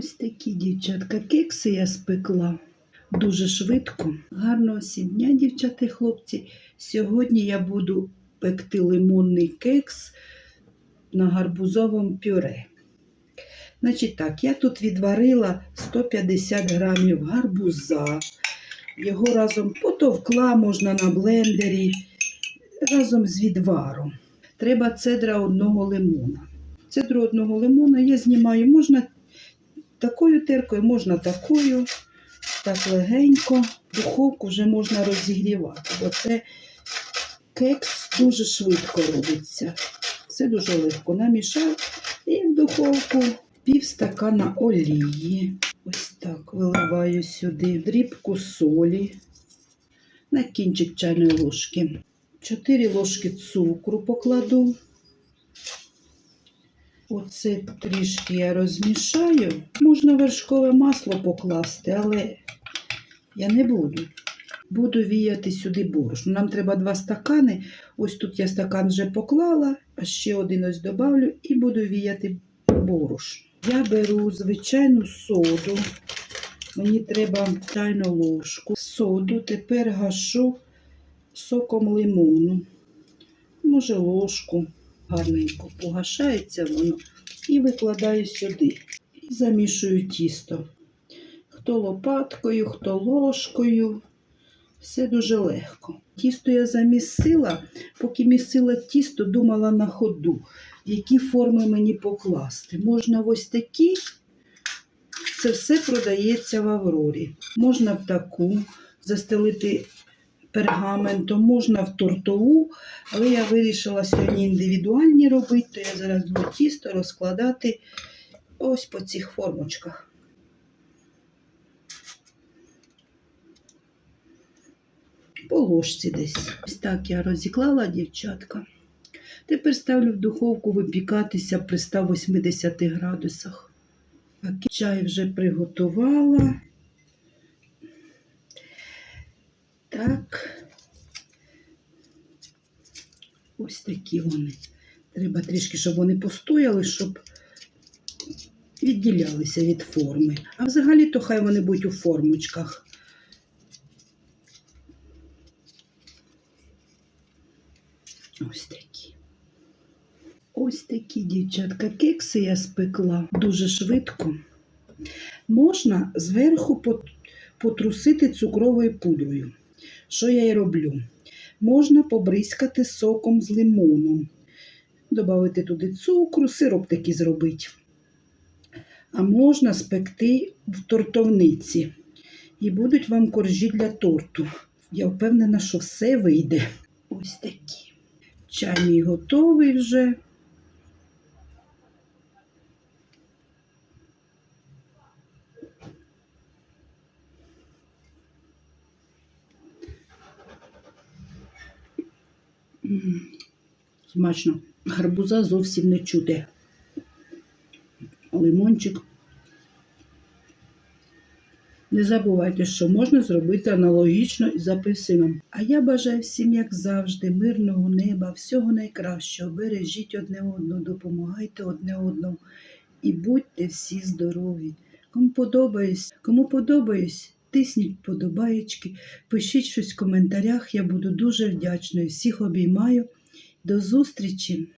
Ось такі дівчатка кекси я спекла. Дуже швидко. Гарного всім дня, дівчата і хлопці. Сьогодні я буду пекти лимонний кекс на гарбузовому пюре. Значить так, я тут відварила 150 грамів гарбуза. Його разом потовкла можна на блендері разом з відваром. Треба цедра одного лимона. Цедру одного лимона я знімаю, можна такою теркою, можна такою, так легенько. Духовку вже можна розігрівати, бо це кекс дуже швидко робиться. Це дуже легко. Намішав і в духовку пів стакана олії. Ось так виливаю сюди дрібку солі на кінчик чайної ложки. 4 ложки цукру покладу. Оце трішки я розмішаю. Можна вершкове масло покласти, але я не буду. Буду віяти сюди борошно. Нам треба два стакани. Ось тут я стакан вже поклала, а ще один ось добавлю і буду віяти борошно. Я беру звичайну соду. Мені треба чайну ложку. Соду тепер гашу соком лимону. Може, ложку гарненько погашається воно і викладаю сюди. І замішую тісто. Хто лопаткою, хто ложкою. Все дуже легко. Тісто я замісила, поки місила тісто, думала на ходу, які форми мені покласти. Можна ось такі, це все продається в Аврорі. Можна в таку застелити пергаментом, можна в тортову, але я вирішила сьогодні індивідуальні робити, то я зараз буду тісто розкладати ось по цих формочках. По ложці десь. Ось так я розіклала, дівчатка. Тепер ставлю в духовку випікатися при 180 градусах. Чай вже приготувала. Так. Ось такі вони. Треба трішки, щоб вони постояли, щоб відділялися від форми. А взагалі, то хай вони будуть у формочках. Ось такі. Ось такі, дівчатка, кекси я спекла дуже швидко. Можна зверху потрусити цукровою пудрою. Що я і роблю? Можна побризкати соком з лимоном. Добавити туди цукру, сироп такий зробити. А можна спекти в тортовниці. І будуть вам коржі для торту. Я впевнена, що все вийде. Ось такі. Чай мій готовий вже. Смачно. Гарбуза зовсім не чути. Лимончик. Не забувайте, що можна зробити аналогічно із апельсином. А я бажаю всім, як завжди, мирного неба, всього найкращого. Бережіть одне одного, допомагайте одне одному і будьте всі здорові. Кому подобаюсь, кому подобаюсь, тисніть подобаєчки, пишіть щось в коментарях. Я буду дуже вдячною. Всіх обіймаю. До зустрічі!